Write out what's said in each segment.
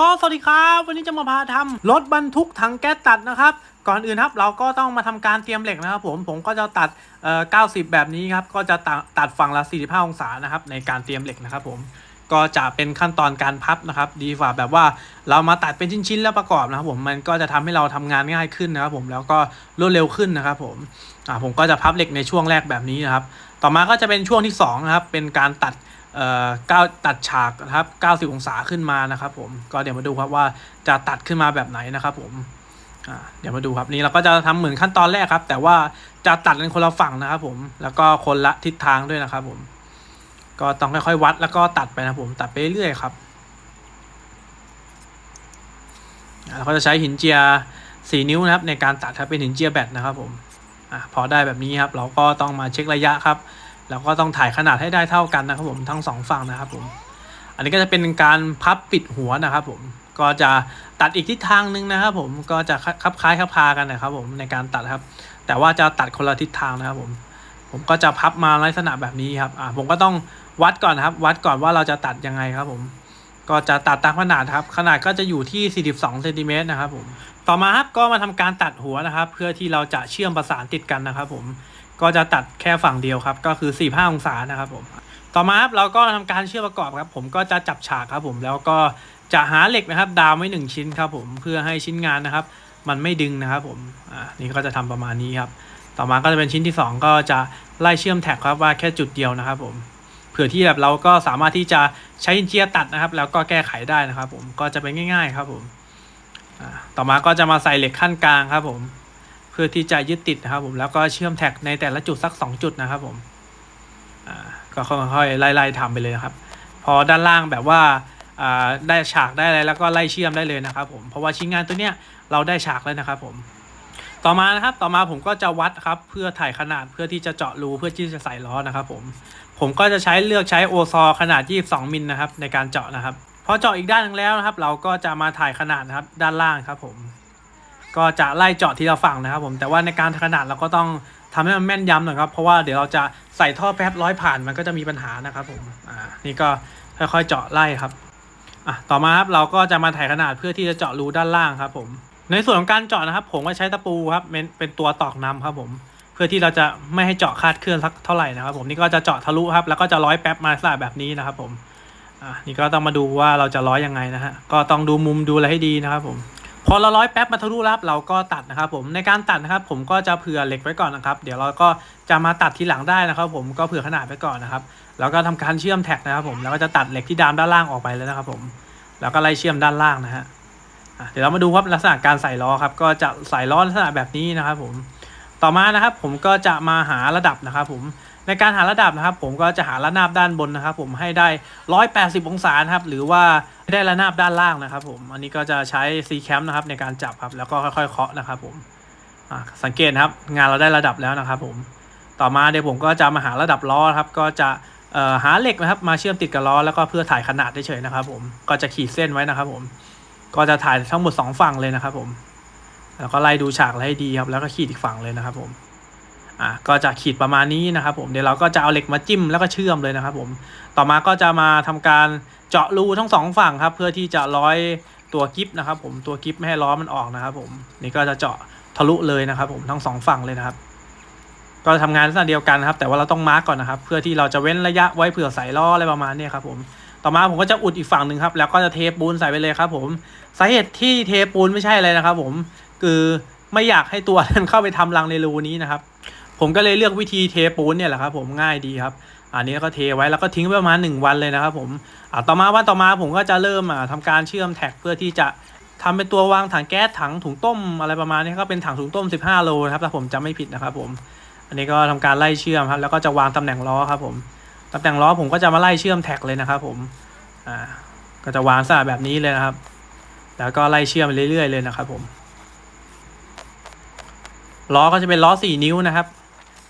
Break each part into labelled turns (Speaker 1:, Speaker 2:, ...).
Speaker 1: ก็สวัสดีครับ วันนี้จะมาพาทำรถบรรทุกถังแก๊สตัดนะครับ ก่อนอื่นครับเราก็ต้องมาทำการเตรียมเหล็กนะครับผมผมก็จะตัดเอ่อ90 แบบนี้ครับก็จะตัดตัดฝั่งละ 45 องศานะครับในการเตรียมเหล็กนะครับผมก็จะเป็นขั้นตอนการพับนะครับ ดีกว่าแบบว่าเรามาตัดเป็นชิ้นๆแล้วประกอบนะครับ ผมมันก็จะทำให้เราทำงานง่ายขึ้นนะครับ ผมแล้วก็รวดเร็วขึ้นนะครับ ผมอ่าผมก็จะพับเหล็กในช่วงแรกแบบนี้นะครับ ต่อมาก็จะเป็นช่วงที่สองนะครับเป็นการตัด เอ่อก้าวตัดฉากนะครับ 90 องศาขึ้นมานะครับผมก็เดี๋ยวมาดูครับว่าจะตัดขึ้นมาแบบไหนนะครับผมเดี๋ยวมาดูครับนี่เราก็จะทำเหมือนขั้นตอนแรกครับ แต่ว่าจะตัดกันคนละฝั่งนะครับผมแล้วก็คนละทิศทางด้วยนะครับผมก็ต้องค่อยๆวัดแล้วก็ตัดไปนะครับผมตัดไปเรื่อยๆครับเราก็จะใช้หินเจีย4นิ้วนะครับ ในการตัดครับเป็นหินเจียแบตนะครับผมอ่าพอได้แบบนี้ครับ เราก็ต้องมาเช็คระยะครับ แล้วก็ต้องถ่ายขนาดให้ได้เท่ากันนะครับผมทั้งสองฝั่งนะครับผม อันนี้ก็จะเป็นการพับปิดหัวนะครับผมก็จะตัดอีกทิศทางหนึ่งนะครับผมก็จะคับคล้ายคับคากันนะครับผมในการตัดครับ แต่ว่าจะตัดคนละทิศทางนะครับผม ผมก็จะพับมาลักษณะแบบนี้ครับอ่าผมก็ต้องวัดก่อนนะครับ วัดก่อนว่าเราจะตัดยังไงครับผม ก็จะตัดตามขนาดครับ ขนาดก็จะอยู่ที่ 42เซนติเมตรนะครับผม ต่อมาครับก็มาทำการตัดหัวนะครับ เพื่อที่เราจะเชื่อมประสานติดกันนะครับผม ก็จะตัดแค่ฝั่งเดียวครับ ก็คือ 45 องศานะครับผม ต่อมาครับเราก็ทำการเชื่อมประกอบครับ ผมก็จะจับฉากครับผมแล้วก็จะหาเหล็กนะครับ ดามไว้หนึ่งชิ้นครับผมเพื่อให้ชิ้นงานนะครับ มันไม่ดึงนะครับผมอ่านี่ก็จะทำประมาณนี้ครับ ต่อมาก็จะเป็นชิ้นที่ 2 ก็จะไล่เชื่อมแท็กครับว่าแค่จุดเดียวนะครับ ผมเผื่อที่แบบเราก็สามารถที่จะใช้อินเจียตัดนะครับ แล้วก็แก้ไขได้นะครับ ผมก็จะเป็นง่าย ๆ ครับผมต่อมาก็จะมาใส่เหล็กขั้นกลางครับผม พื่อที่จะยึดติดนะครับผมแล้วก็เชื่อมแท็กในแต่ละจุดสัก 2 จุดนะครับผมก็ค่อยๆไล่ๆทำไปเลยครับ พอด้านล่างแบบว่าได้ฉากได้อะไรแล้วก็ไล่เชื่อมได้เลยนะครับผมเพราะว่าชิ้นงานตัวเนี้ยเราได้ฉากแล้วนะครับผมต่อมานะครับต่อมาผมก็จะวัดครับเพื่อถ่ายขนาดเพื่อที่จะเจาะรูเพื่อที่จะใส่ล้อนะครับผมผมก็จะใช้เลือกใช้โอซอขนาด 22มิลนะครับในการเจาะนะครับพอเจาะอีกด้านนึงแล้วนะครับ เราก็จะมาถ่ายขนาดนะครับด้านล่างครับผม ก็จะไล่เจาะทีละฝั่งนะครับผมแต่ว่าในการขนาดเราก็ต้องทำให้มันแม่นยำหน่อยครับเพราะว่าเดี๋ยวเราจะใส่ท่อแป๊บร้อยผ่านมันก็จะมีปัญหานะครับผมอ่านี่ก็ค่อยๆเจาะไล่ครับอะต่อมาครับเราก็จะมาถ่ายขนาดเพื่อที่จะเจาะรูด้านล่างครับผมในส่วนของการเจาะนะครับ ผมก็ใช้ตะปูครับเป็นเป็นตัวตอกนำครับผมเพื่อที่เราจะไม่ให้เจาะคาดเคลื่อนสักเท่าไหร่นะครับ ผมนี่ก็จะเจาะทะลุครับแล้วก็จะร้อยแป๊บมาสลับแบบนี้นะครับผมอะนี่ก็ต้องมาดูว่าเราจะร้อยยังไงนะฮะก็ต้องดูมุมดูอะไรให้ดีนะครับผม พอเราร้อยแป๊บมาทะลุแล้วครับเราก็ตัดนะครับผมในการตัดนะครับ ผมก็จะเผื่อเหล็กไว้ก่อนนะครับ เดี๋ยวเราก็จะมาตัดทีหลังได้นะครับ ผมก็เผื่อขนาดไว้ก่อนนะครับ แล้วก็ทำการเชื่อมแท็กนะครับ ผมแล้วก็จะตัดเหล็กที่ดามด้านล่างออกไปเลยนะครับ ผมแล้วก็ไล่เชื่อมด้านล่างนะฮะอะเดี๋ยวเรามาดูครับลักษณะการใส่ล้อครับ ก็จะใส่ล้อลักษณะแบบนี้นะครับ ผมต่อมานะครับ ผมก็จะมาหาระดับนะครับ ผม ในการหาระดับนะครับ ผมก็จะหาระนาบด้านบนนะครับ ผมให้ได้ 180 องศานะครับ หรือว่าได้ระนาบด้านล่างนะครับ ผม อันนี้ก็จะใช้ C cam นะครับ ในการจับครับ แล้วก็ค่อยๆเคาะนะครับ ผมสังเกตครับ งานเราได้ระดับแล้วนะครับ ผม ต่อมาเดี๋ยวผมก็จะมาหาระดับล้อครับ ก็จะหาเหล็กนะครับ มาเชื่อมติดกับล้อแล้วก็เพื่อถ่ายขนาดเฉยๆนะครับ ผม ก็จะขีดเส้นไว้นะครับ ผม ก็จะถ่ายทั้งหมด 2 ฝั่งเลยนะครับ ผม แล้วก็ไล่ดูฉากให้ดีครับ แล้วก็ขีดอีกฝั่งเลยนะครับ ผม อะก็จะขีดประมาณนี้นะครับผมเดี๋ยวเราก็จะเอาเหล็กมาจิ้มแล้วก็เชื่อมเลยนะครับผมต่อมาก็จะมาทำการเจาะรูทั้งสองฝั่งครับ เพื่อที่จะร้อยตัวกิฟนะครับผมตัวกิฟไม่ให้ล้อมันออกนะครับผมนี่ก็จะเจาะทะลุเลยนะครับผมทั้งสองฝั่งเลยนะครับ ก็ทำงานลักษณะเดียวกันครับ แต่ว่าเราต้องมาร์กก่อนนะครับ เพื่อที่เราจะเว้นระยะไว้เผื่อใส่ล้ออะไรประมาณนี้ครับผมต่อมาผมก็จะอุดอีกฝั่งหนึ่งครับ แล้วก็จะเทปูนใส่ไปเลยครับผมสาเหตุที่เทปูนไม่ใช่อะไรนะครับ ผมคือไม่อยากให้ตัวนั้นเข้าไปทำรังในรูนี้นะครับ ผมก็เลยเลือกวิธีเทปูนเนี่ยแหละครับผมง่ายดีครับ อันนี้ก็เทไว้แล้วก็ทิ้งไว้ประมาณ 1 วันเลยนะครับผมอ่าต่อมาวันต่อมาผมก็จะเริ่มอ่าทำการเชื่อมแท็กเพื่อที่จะทำเป็นตัววางถังแก๊สถังถุงต้มอะไรประมาณนี้ก็เป็นถังถุงต้ม 15 โลนะครับถ้าผมจำไม่ผิดนะครับผม อันนี้ก็ทำการไล่เชื่อมครับแล้วก็จะวางตำแหน่งล้อครับผมตำแหน่งล้อผมก็จะมาไล่เชื่อมแท็กเลยนะครับผมอ่าก็จะวางสลับแบบนี้เลยนะครับ แล้วก็ไล่เชื่อมเรื่อยๆเลยนะครับผมล้อก็จะเป็นล้อ 4 นิ้วนะครับ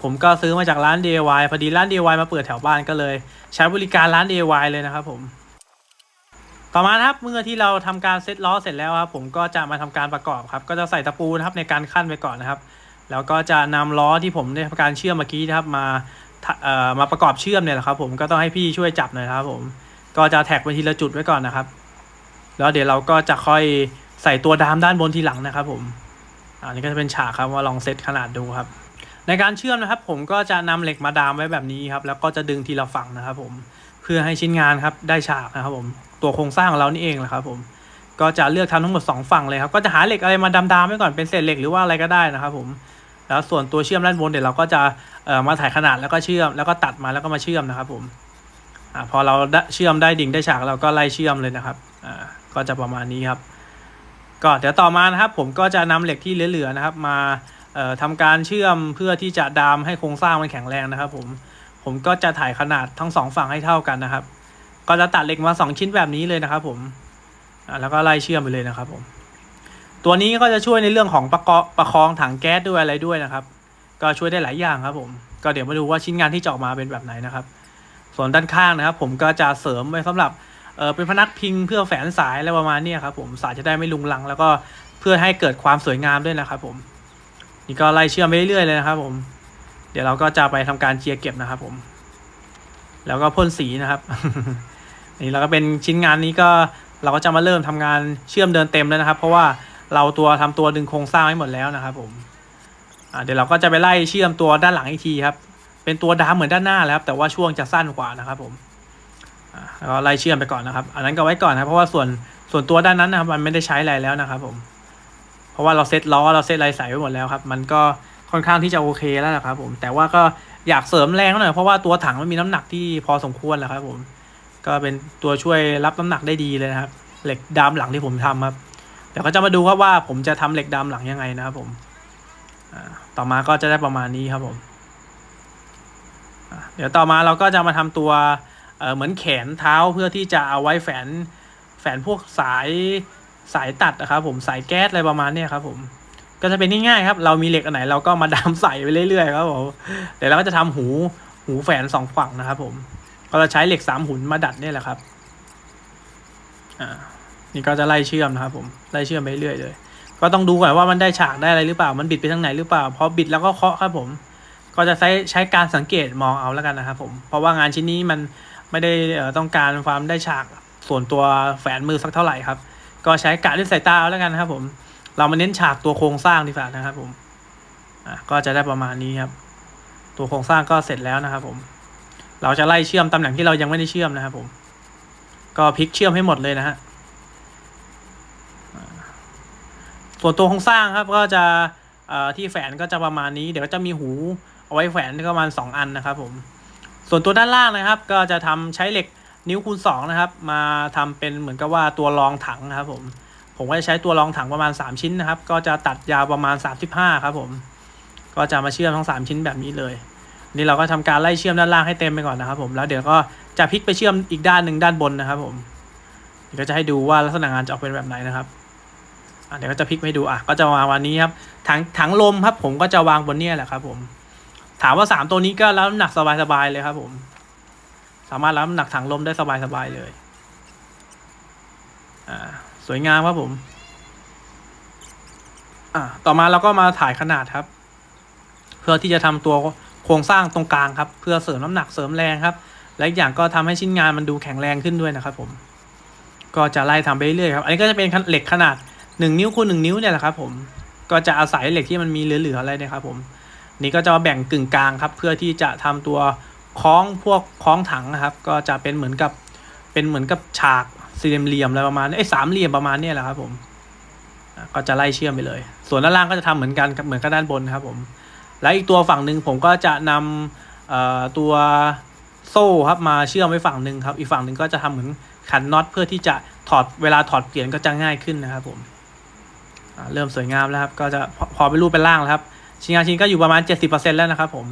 Speaker 1: ผมก็ซื้อมาจากร้าน DIY พอดีร้าน DIY มาเปิดแถวบ้านก็เลย ใช้บริการร้าน DIY เลยนะครับผม ต่อมาครับเมื่อที่เราทำการเซ็ตล้อเสร็จแล้วครับผมก็จะมาทำการประกอบครับ ก็จะใส่ตะปูนะครับในการขั้นไปก่อนนะครับ แล้วก็จะนำล้อที่ผมได้ทำการเชื่อมเมื่อกี้นะครับมาเอ่อมาประกอบเชื่อมเนี่ยแหละครับ ผมก็ต้องให้พี่ช่วยจับหน่อยครับ ผม ก็จะแท็กไปทีละจุดไว้ก่อนนะครับ แล้วเดี๋ยวเราก็จะค่อยใส่ตัวดามด้านบนทีหลังนะครับ ผมอันนี้ก็จะเป็นฉากครับว่าลองเซตขนาดดูครับ ในการเชื่อมนะครับผมก็จะนำเหล็กมาดามไว้แบบนี้ครับแล้วก็จะดึงทีละฝั่งนะครับผมเพื่อให้ชิ้นงานครับได้ฉากนะครับผมตัวโครงสร้างของเรานี่เองแหละครับผมก็จะเลือกทำทั้งหมดสองฝั่งเลยครับก็จะหาเหล็กอะไรมาดามๆไว้ก่อนเป็นเศษเหล็กหรือว่าอะไรก็ได้นะครับผมแล้วส่วนตัวเชื่อมด้านบนเดี๋ยวเราก็จะเอ่อมาถ่ายขนาดแล้วก็เชื่อมแล้วก็ตัดมาแล้วก็มาเชื่อมนะครับผมอพอเราเชื่อมได้ดิ่งได้ฉากเราก็ไล่เชื่อมเลยนะครับก็จะประมาณนี้ครับก็เดี๋ยวต่อมานะครับผมก็จะนำเหล็กที่เหลือๆนะครับ มา ทำการเชื่อมเพื่อที่จะดามให้โครงสร้างมันแข็งแรงนะครับผมผมก็จะถ่ายขนาดทั้งสองฝั่งให้เท่ากันนะครับ ก็จะตัดเหล็กมาสองชิ้นแบบนี้เลยนะครับผมแล้วก็ไล่เชื่อมไปเลยนะครับผมตัวนี้ก็จะช่วยในเรื่องของประกอบประคองถังแก๊สด้วยอะไรด้วยนะครับ ก็ช่วยได้หลายอย่างครับผมก็เดี๋ยวมาดูว่าชิ้นงานที่จะออกมาเป็นแบบไหนนะครับ ส่วนด้านข้างนะครับ ผมก็จะเสริมไว้สำหรับเออเป็นพนักพิงเพื่อแฝนสายอะไรประมาณนี้ครับผมสายจะได้ไม่ลุงลัง แล้วก็เพื่อให้เกิดความสวยงามด้วยนะครับผม นี่ก็ไล่เชื่อมไปเรื่อยๆเลยนะครับ ผม เดี๋ยวเราก็จะไปทำการเจียร์เก็บนะครับ ผม แล้วก็พ่นสีนะครับนี่เราก็เป็นชิ้นงานนี้ก็เราก็จะมาเริ่มทำงานเชื่อมเดินเต็มแล้วนะครับ เพราะว่าเราตัวทำตัวดึงโครงสร้างไว้หมดแล้วนะครับ ผมเดี๋ยวเราก็จะไปไล่เชื่อมตัวด้านหลังอีกทีครับ เป็นตัวดามเหมือนด้านหน้าแล้วครับ แต่ว่าช่วงจะสั้นกว่านะครับ ผมแล้วก็ไล่เชื่อมไปก่อนนะครับ อันนั้นก็ไว้ก่อนนะครับเพราะว่าส่วนส่วนตัวด้านนั้นนะครับ มันไม่ได้ใช้อะไรแล้วนะครับ ผม เพราะว่าเราเซ็ตล้อเราเซ็ตอะไรใส่ไว้หมดแล้วครับ มันก็ค่อนข้างที่จะโอเคแล้วนะครับผม แต่ว่าก็อยากเสริมแรงหน่อยเพราะว่าตัวถังมันมีน้ำหนักที่พอสมควรแหละครับผม ก็เป็นตัวช่วยรับน้ำหนักได้ดีเลยนะครับ เหล็กดามหลังที่ผมทำครับ เดี๋ยวก็จะมาดูครับว่าผมจะทำเหล็กดามหลังยังไงนะครับผมต่อมาก็จะได้ประมาณนี้ครับผม เดี๋ยวต่อมาเราก็จะมาทำตัวเเหมือนแขนเท้าเพื่อที่จะเอาไว้แฝนแฝนพวกสาย สายตัดนะครับผมสายแก๊สอะไรประมาณเนี้ยครับผมก็จะเป็นง่ายๆครับ เรามีเหล็กอันไหนเราก็มาดามใส่ไปเรื่อยๆครับผมเดี๋ยวเราก็จะทำหูหูแฝนสองฝั่งนะครับผมก็จะใช้เหล็กสามหุ่นมาดัดเนี่ยแหละครับอ่านี่ก็จะไล่เชื่อมนะครับผมไล่เชื่อมไปเรื่อยเลย ก็ต้องดูก่อนว่ามันได้ฉากได้อะไรหรือเปล่า มันบิดไปทางไหนหรือเปล่าพอบิดแล้วก็เคาะครับผม ก็จะใช้ใช้การสังเกตมองเอาแล้วกันนะครับผมเพราะว่างานชิ้นนี้มันไม่ได้ต้องการความได้ฉากส่วนตัวแฝนมือสักเท่าไหร่ครับ ก็ใช้กะด้วยสายตาแล้วกันนะครับผม เรามาเน้นฉากตัวโครงสร้างดีกว่านะครับผมอ่าก็จะได้ประมาณนี้ครับ ตัวโครงสร้างก็เสร็จแล้วนะครับ ผม เราจะไล่เชื่อมตำแหน่งที่เรายังไม่ได้เชื่อมนะครับ ผม ก็พลิกเชื่อมให้หมดเลยนะฮะส่วนตัวโครงสร้างครับ ก็จะอ่อที่แฝนก็จะประมาณนี้ เดี๋ยวจะมีหูเอาไว้แฝนประมาณสองอันนะครับ ผม ส่วนตัวด้านล่างนะครับ ก็จะทำใช้เหล็ก นิ้วคูณสองนะครับ มาทำเป็นเหมือนกับว่าตัวรองถังนะครับ ผม ผมก็จะใช้ตัวรองถังประมาณ 3 ชิ้นนะครับ ก็จะตัดยาวประมาณ 35 ครับ ผม ก็จะมาเชื่อมทั้ง 3 ชิ้นแบบนี้เลย นี่เราก็ทำการไล่เชื่อมด้านล่างให้เต็มไปก่อนนะครับ ผมแล้วเดี๋ยวก็จะพลิกไปเชื่อมอีกด้านหนึ่งด้านบนนะครับ ผมเดี๋ยวก็จะให้ดูว่าลักษณะงานจะออกเป็นแบบไหนนะครับเดี๋ยวก็จะพลิกให้ดูอะก็จะมาวันนี้ครับถังถังลมครับ ผมก็จะวางบนเนี้แหละครับ ผม ถามว่าสามตัวนี้ก็รับน้ำหนักสบายๆเลยครับ ผม สามารถรับน้ำหนักถังลมได้สบายๆเลย อ่า สวยงามครับผม อ่า ต่อมาเราก็มาถ่ายขนาดครับ เพื่อที่จะทำตัวโครงสร้างตรงกลางครับ เพื่อเสริมน้ำหนักเสริมแรงครับ และอีกอย่างก็ทำให้ชิ้นงานมันดูแข็งแรงขึ้นด้วยนะครับ ผม ก็จะไล่ทำไปเรื่อยๆครับ อันนี้ก็จะเป็นเหล็กขนาดหนึ่งนิ้วคูณหนึ่งนิ้วเนี่ยแหละครับ ผม ก็จะอาศัยเหล็กที่มันมีเหลือๆอะไรเนะครับ ผม นี่ก็จะแบ่งกึ่งกลางครับ เพื่อที่จะทำตัว คล้องพวกคล้องถังนะครับ ก็จะเป็นเหมือนกับเป็นเหมือนกับฉากสี่เหลี่ยมอะไรประมาณไอ้สามเหลี่ยมประมาณนี้แหละครับผมก็จะไล่เชื่อมไปเลย ส่วนด้านล่างก็จะทำเหมือนกันเหมือนกับด้านบนครับผม แล้วอีกตัวฝั่งหนึ่งผมก็จะนำตัวโซ่ครับมาเชื่อมไว้ฝั่งหนึ่งครับ อีกฝั่งหนึ่งก็จะทำเหมือนขันน็อตเพื่อที่จะถอดเวลาถอดเปลี่ยนก็จะง่ายขึ้นนะครับผมเริ่มสวยงามแล้วครับ ก็จะพอพอเป็นรูปเป็นร่างแล้วครับชิ้นงานชิ้นก็อยู่ประมาณ 70%แล้วนะครับผม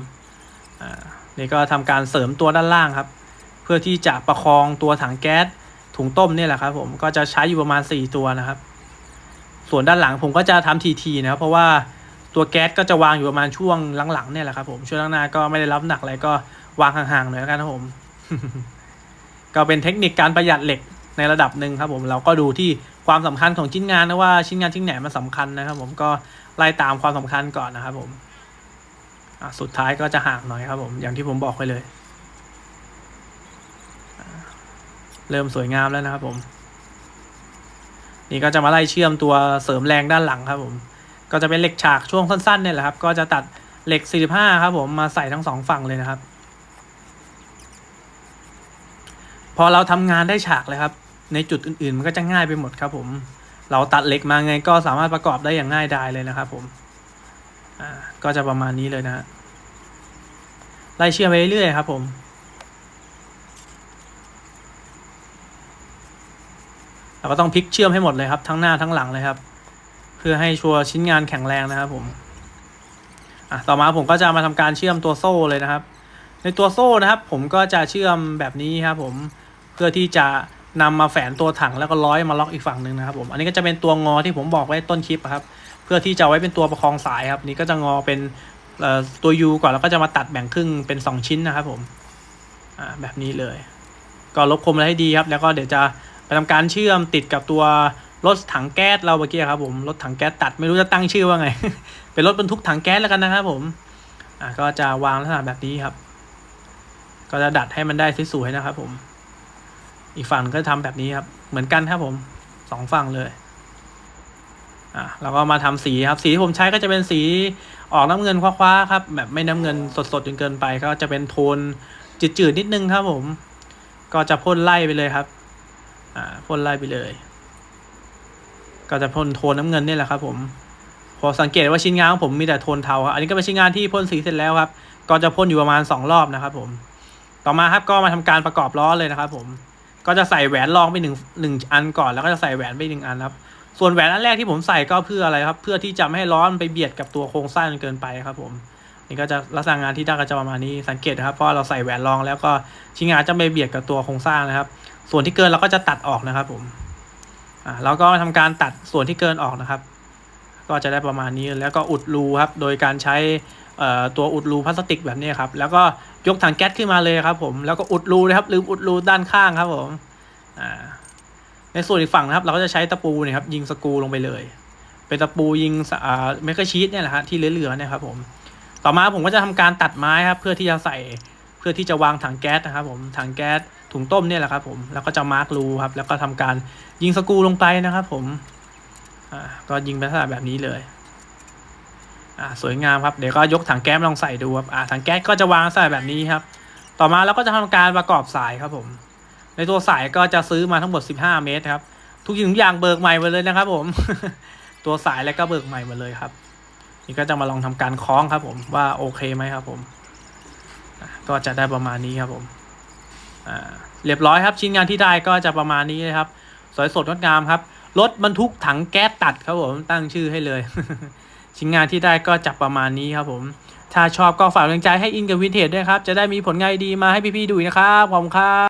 Speaker 1: อ่า นี่ก็ทำการเสริมตัวด้านล่างครับ เพื่อที่จะประคองตัวถังแก๊สถุงต้มนี่แหละครับ ผมก็จะใช้อยู่ประมาณ 4 ตัวนะครับ ส่วนด้านหลังผมก็จะทำทีๆนะครับเพราะว่าตัวแก๊สก็จะวางอยู่ประมาณช่วงหลังๆเนี่ยแหละครับ ผมช่วงหน้าก็ไม่ได้รับหนักอะไรก็วางห่างๆหน่อยแล้วกันครับผม ก็เป็นเทคนิคการประหยัดเหล็กในระดับหนึ่งครับผมเราก็ดูที่ความสำคัญของชิ้นงานนะว่าชิ้นงานชิ้นไหนมันสำคัญนะครับ ผมก็ไล่ตามความสำคัญก่อนนะครับผม สุดท้ายก็จะห่างหน่อยครับผมอย่างที่ผมบอกไปเลย เริ่มสวยงามแล้วนะครับผม นี่ก็จะมาไล่เชื่อมตัวเสริมแรงด้านหลังครับผม ก็จะเป็นเหล็กฉากช่วงสั้นๆเนี่ยแหละครับ ก็จะตัดเหล็ก 45 ครับผมมาใส่ทั้งสองฝั่งเลยนะครับ พอเราทำงานได้ฉากเลยครับ ในจุดอื่นๆ มันก็จะง่ายไปหมดครับผม เราตัดเหล็กมาไงก็สามารถประกอบได้อย่างง่ายดายเลยนะครับผม อ่าก็จะประมาณนี้เลยนะฮะไล่เชื่อมไปเรื่อยๆครับผมเราก็ต้องพลิกเชื่อมให้หมดเลยครับ ทั้งหน้าทั้งหลังเลยครับ เพื่อให้ชัวร์ชิ้นงานแข็งแรงนะครับผมอะต่อมาผมก็จะมาทำการเชื่อมตัวโซ่เลยนะครับ ในตัวโซ่นะครับ ผมก็จะเชื่อมแบบนี้ครับผมเพื่อที่จะนำมาแฝนตัวถังแล้วก็ร้อยมาล็อกอีกฝั่งหนึ่งนะครับผมอันนี้ก็จะเป็นตัวงอที่ผมบอกไว้ต้นคลิปครับ พื่อที่จะไว้เป็นตัวประคองสายครับ นี่ก็จะงอเป็นตัว U ก่อนแล้วก็จะมาตัดแบ่งครึ่งเป็น 2 ชิ้นนะครับผมแบบนี้เลย ก็ลบคมอะไรให้ดีครับ แล้วก็เดี๋ยวจะไปทำการเชื่อมติดกับตัวรถถังแก๊สเราเมื่อกี้ครับผมรถถังแก๊สตัดไม่รู้จะตั้งชื่อว่าไง เป็นรถบรรทุกถังแก๊สแล้วกันนะครับผมอ่าก็จะวางลักษณะแบบนี้ครับ ก็จะดัดให้มันได้สวยๆนะครับผม อีกฝั่งก็ทำแบบนี้ครับ เหมือนกันครับผมสองฝั่งเลย อะเราก็มาทำสีครับสีที่ผมใช้ก็จะเป็นสีออกน้ำเงินคว้าๆครับแบบไม่น้ำเงินสดๆจนเกินไป ก็จะเป็นโทนจืดๆนิดนึงครับผม ก็จะพ่นไล่ไปเลยครับ อ่าพ่นไล่ไปเลย ก็จะพ่นโทนน้ำเงินนี่แหละครับ ผมพอสังเกตว่าชิ้นงานของผมมีแต่โทนเทาครับอันนี้ก็เป็นชิ้นงานที่พ่นสีเสร็จแล้วครับ ก็จะพ่นอยู่ประมาณสองรอบนะครับ ผม ต่อมาครับก็มาทำการประกอบล้อเลยนะครับ ผม ก็จะใส่แหวนรองไปหนึ่งหนึ่งอันก่อน แล้วก็จะใส่แหวนไปหนึ่งอันครับ ส่วนแหวนอันแรกที่ผมใส่ก็เพื่ออะไรครับ เพื่อที่จะไม่ให้ล้อนไปเบียดกับตัวโครงสร้างจนเกินไปครับ ผม นี่ก็จะลักษณะงานที่ได้ก็จะประมาณนี้สังเกตนะครับเพราะเราใส่แหวนรองแล้วก็ชิ้นงานจะไม่เบียดกับตัวโครงสร้างนะครับ ส่วนที่เกินเราก็จะตัดออกนะครับ ผมอ่าแล้วก็ทำการตัดส่วนที่เกินออกนะครับ ก็จะได้ประมาณนี้แล้วก็อุดรูครับ โดยการใช้ตัวอุดรูพลาสติกแบบนี้ครับ แล้วก็ยกถังแก๊สขึ้นมาเลยครับ ผม แล้วก็อุดรูนะครับ ลืมอุดรูด้านข้างครับ ผม อ่า ในส่วนอีกฝั่งนะครับ เราก็จะใช้ตะปูเนี่ยครับ ยิงสกูลงไปเลย เป็นตะปูยิงอ่าเมกะชีตเนี่ยแหละครับที่เหลือๆนี่ยครับผม ต่อมาผมก็จะทำการตัดไม้ครับเพื่อที่จะใส่เพื่อที่จะวางถังแก๊สนะครับ ผมถังแก๊สถุงต้มเนี่ยแหละครับ ผมแล้วก็จะมาร์กรูครับ แล้วก็ทำการยิงสกูลงไปนะครับ ผมอ่าก็ยิงเป็นลักษณะแบบนี้เลยอ่าสวยงามครับเดี๋ยวก็ยกถังแก๊สลองใส่ดูครับอ่าถังแก๊สก็จะวางใส่แบบนี้ครับ ต่อมาเราก็จะทำการประกอบสายครับผม ในตัวสายก็จะซื้อมาทั้งหมด 15 เมตรครับ ทุกสิ่งทุกอย่างเบิกใหม่หมดเลยนะครับ ผม ตัวสายแล้วก็เบิกใหม่หมดเลยครับ นี่ก็จะมาลองทำการคล้องครับ ผมว่าโอเคไหมครับ ผมก็จะได้ประมาณนี้ครับ ผมเรียบร้อยครับ ชิ้นงานที่ได้ก็จะประมาณนี้นะครับ สวยสดงดงามครับรถบรรทุกถังแก๊สตัดครับผมตั้งชื่อให้เลย ชิ้นงานที่ได้ก็จับประมาณนี้ครับ ผม ถ้าชอบก็ฝากกำลังใจให้อินกับวินเทจด้วยครับ จะได้มีผลงานดีมาให้พี่ๆดูนะครับ ขอบคุณครับ